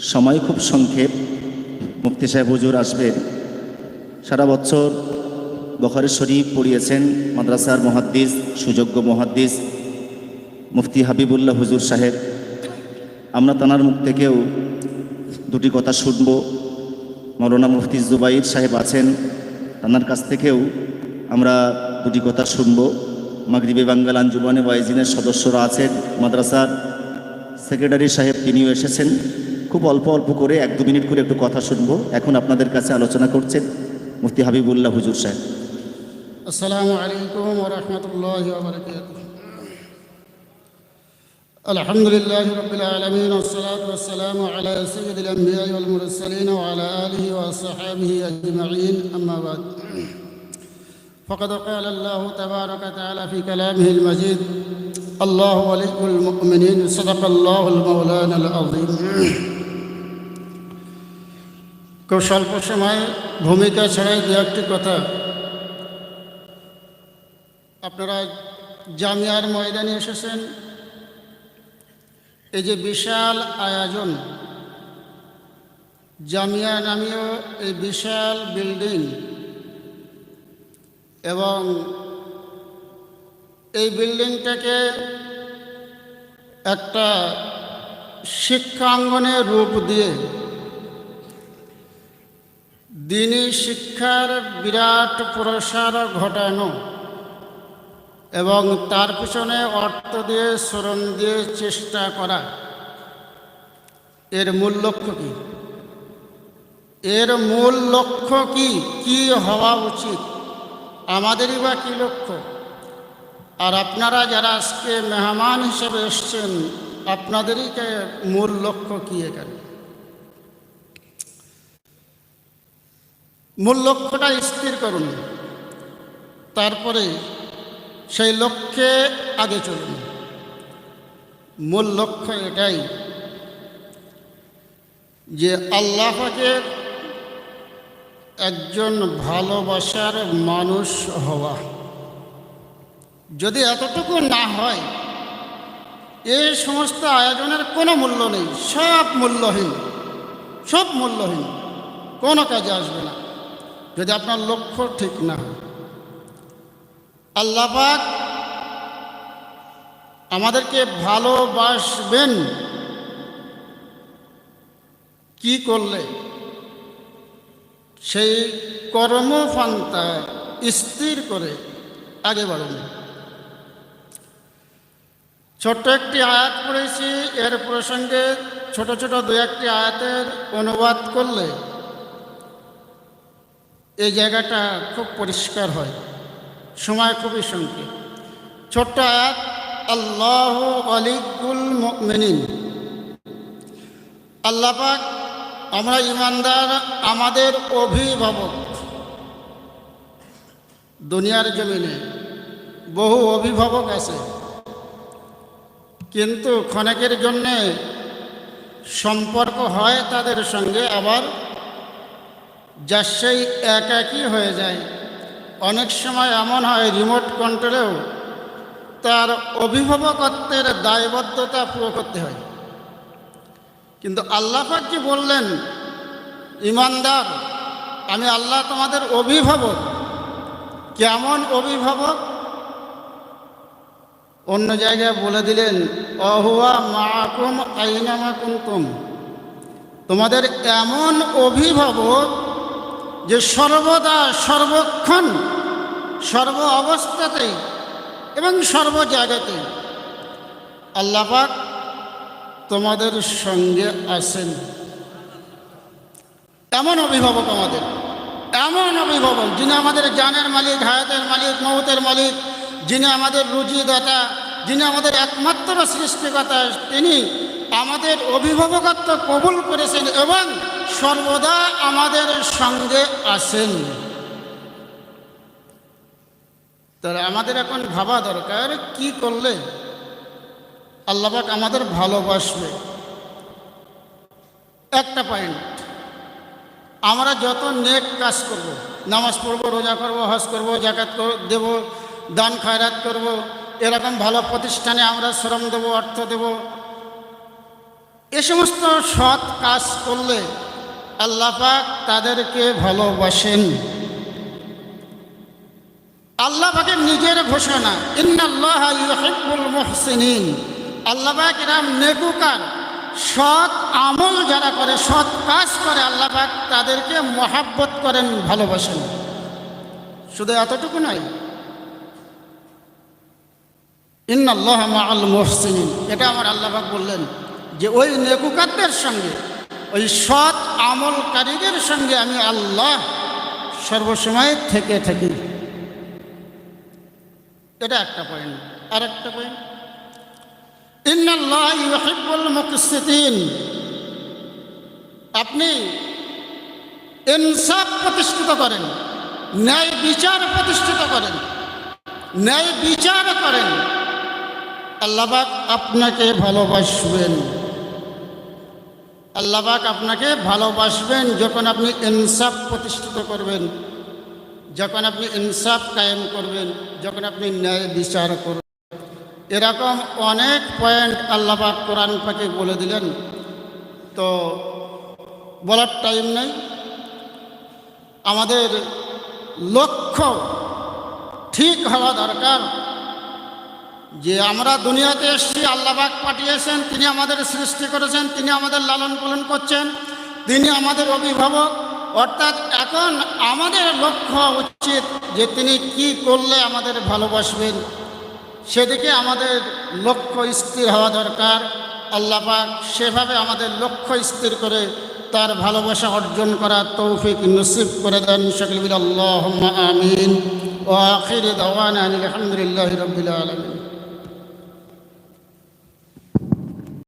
সময় খুব সংক্ষেপ। মুফতি সাহেব হুজুর আসবেন সারা বছর বখরে শরীফ পড়িয়েছেন মাদ্রাসার মহাদ্দিস, সুযোগ্য মহাদ্দিস মুফতি হাবিবুল্লাহ হুজুর সাহেব। আমরা তানার মুখ থেকেও দুটি কথা শুনব। মৌলানা মুফতি জুবাইর সাহেব আছেন তানার কাছ থেকেও আমরা দুটি কথা শুনব। মাগরিবি বাঙ্গাল আঞ্জুমানে ওয়াইজিনের সদস্যরা আছেন মাদ্রাসার সেক্রেটারি সাহেব তিনিও এসেছেন। খুব অল্প অল্প করে এক দু মিনিট করে একটু কথা শুনবো এখন আপনাদের কাছে আলোচনা করছেন মুফতি হাবিবুল্লাহ হুজুর সাহেব السلام عليكم ورحمة الله وبركاته الحمد لله رب العالمين والصلاة والسلام على سيد الأنبياء والمرسلين وعلى آله وصحابه أجمعين أما بعد فقد قال الله تبارك وتعالى في كلامه المجيد الله ولي المؤمنين صدق الله المولانا العظيم খুব স্বল্প সময় ভূমিকা ছাড়াই দু একটি কথা। আপনারা জামিয়ার ময়দানে এসেছেন। এই যে বিশাল আয়োজন, জামিয়া নামীয় এই বিশাল বিল্ডিং এবং এই বিল্ডিংটাকে একটা শিক্ষাঙ্গনে রূপ দিয়ে দিনী শিক্ষার বিরাট প্রসার ঘটানো এবং তার পিছনে অর্থ দিয়ে, শ্রম দিয়ে চেষ্টা করা। এর মূল লক্ষ্য কি? এর মূল লক্ষ্য কি? কি হওয়া উচিত? আমাদেরই বা কী লক্ষ্য? আর আপনারা যারা আজকে মেহমান হিসেবে এসছেন, আপনাদেরই মূল লক্ষ্য কি এখানে? মূল লক্ষ্যটা স্থির করুন। তারপরে সেই লক্ষ্যে আগে চলুন। মূল লক্ষ্য এটাই যে আল্লাহকে একজন ভালোবাসার মানুষ হওয়া। যদি এতটুকু না হয় এই সমস্ত আয়োজনের কোনো মূল্য নেই, সব মূল্যহীন সব মূল্যহীন, কোনো কাজে আসবে না। যদি আপনার লক্ষ্য ঠিক না হয়। আল্লাপাক আমাদেরকে ভালোবাসবেন। কি করলে? সেই কর্মফান্তা স্থির করে আগে বাড়ুন ছোট্ট একটি আয়াত পড়েছি, এর প্রসঙ্গে ছোট ছোট দু একটি আয়াতের অনুবাদ করলে এই জায়গাটা খুব পরিষ্কার হয়। সময় খুবই সংক্ষেপ ছোট্ট আয়াত, আল্লাহ আলিকুল মিনিন আল্লাপাক আমরা ইমানদার, আমাদের অভিভাবক। দুনিয়ার জমিনে বহু অভিভাবক আছে। কিন্তু ক্ষণেকের জন্যে সম্পর্ক হয় তাদের সঙ্গে, আবার যার সেই একাকী হয়ে যায়। অনেক সময় এমন হয় রিমোট কন্ট্রোলেও তার অভিভাবকত্বের দায়বদ্ধতা পুরো করতে হয়। কিন্তু আল্লাহ যে বললেন, ইমানদার, আমি আল্লাহ তোমাদের অভিভাবক। কেমন অভিভাবক? অন্য জায়গায় বলে দিলেন, অহুয়া মাকুম আইনামা কুন্তুম। তোমাদের এমন অভিভাবক যে সর্বদা সর্বক্ষণ, সর্ব অবস্থাতেই এবং সর্ব জায়গাতেই আল্লাপাক তোমাদের সঙ্গে আছেন। এমন অভিভাবক আমাদের, এমন অভিভাবক যিনি আমাদের জানের মালিক, হায়াতের মালিক মৌতের মালিক, যিনি আমাদের রুজিদাতা, যিনি আমাদের একমাত্র সৃষ্টিকতা তিনি আমাদের অভিভাবকত্ব কবুল করেছেন এবং সর্বদা আমাদের সঙ্গে আছেন। তাহলে আমাদের এখন ভাবা দরকার, কি করলে আল্লাহবাক আমাদের ভালোবাসবে। একটা পয়েন্ট আমরা যত নেক কাজ করব, নামাজ পড়ব, রোজা করব, হজ করব জাকাত দেব, দান খায়রাত করব, এরকম ভালো প্রতিষ্ঠানে আমরা শ্রম দেব, অর্থ দেব, এ সমস্ত সৎ কাজ করলে আল্লাহ পাক তাদেরকে ভালোবাসেন। আল্লাহ পাকের নিজের ঘোষণা, ইন্নাল্লাহ ইউহিব্বুল মুহসিনিন। আল্লাহ পাক এরাম নেকুকার, সৎ আমল যারা করে, সৎ কাজ করে, আল্লাহ পাক তাদেরকে মহাব্বত করেন, ভালোবাসেন। শুধু এতটুকু নয়, ইন্নাল্লাহ মাআল মুহসিনিন। এটা আমার আল্লাহ পাক বললেন যে, ওই নেকুকারদের সঙ্গে ওই সৎ আমলকারীদের সঙ্গে আমি আল্লাহ সর্বসময় থেকে থাকি। এটা একটা পয়েন্ট আর একটা পয়েন্ট ইন্নাল্লাহ ইউহিব্বুল মুকসিতিন আপনি ইনসাফ প্রতিষ্ঠিত করেন, ন্যায় বিচার প্রতিষ্ঠিত করেন, ন্যায় বিচার করেন। আল্লাহবাক আপনাকে ভালোবাসবেন। আল্লাহবাক আপনাকে ভালোবাসবেন যখন আপনি ইনসাফ প্রতিষ্ঠিত করবেন, যখন আপনি ইনসাফ কায়েম করবেন, যখন আপনি ন্যায় বিচার করবেন। এরকম অনেক পয়েন্ট আল্লাহবাক কোরআন পাকে বলে দিলেন। তো বলার টাইম নেই। আমাদের লক্ষ্য ঠিক হওয়া দরকার। যে আমরা দুনিয়াতে এসেছি আল্লাহবাক পাঠিয়েছেন, তিনি আমাদের সৃষ্টি করেছেন, তিনি আমাদের লালন পালন করছেন, তিনি আমাদের অভিভাবক। অর্থাৎ এখন আমাদের লক্ষ্য উচিত যে তিনি কি করলে আমাদের ভালোবাসবেন। সেদিকে আমাদের লক্ষ্য স্থির হওয়া দরকার। আল্লাপাক সেভাবে আমাদের লক্ষ্য স্থির করে তার ভালোবাসা অর্জন করার তৌফিক নসিব করে দেন। সকল আল্লাহ আমিন। ও আখির দাওয়ান আলহামদুলিল্লাহ রবিল আলমিন।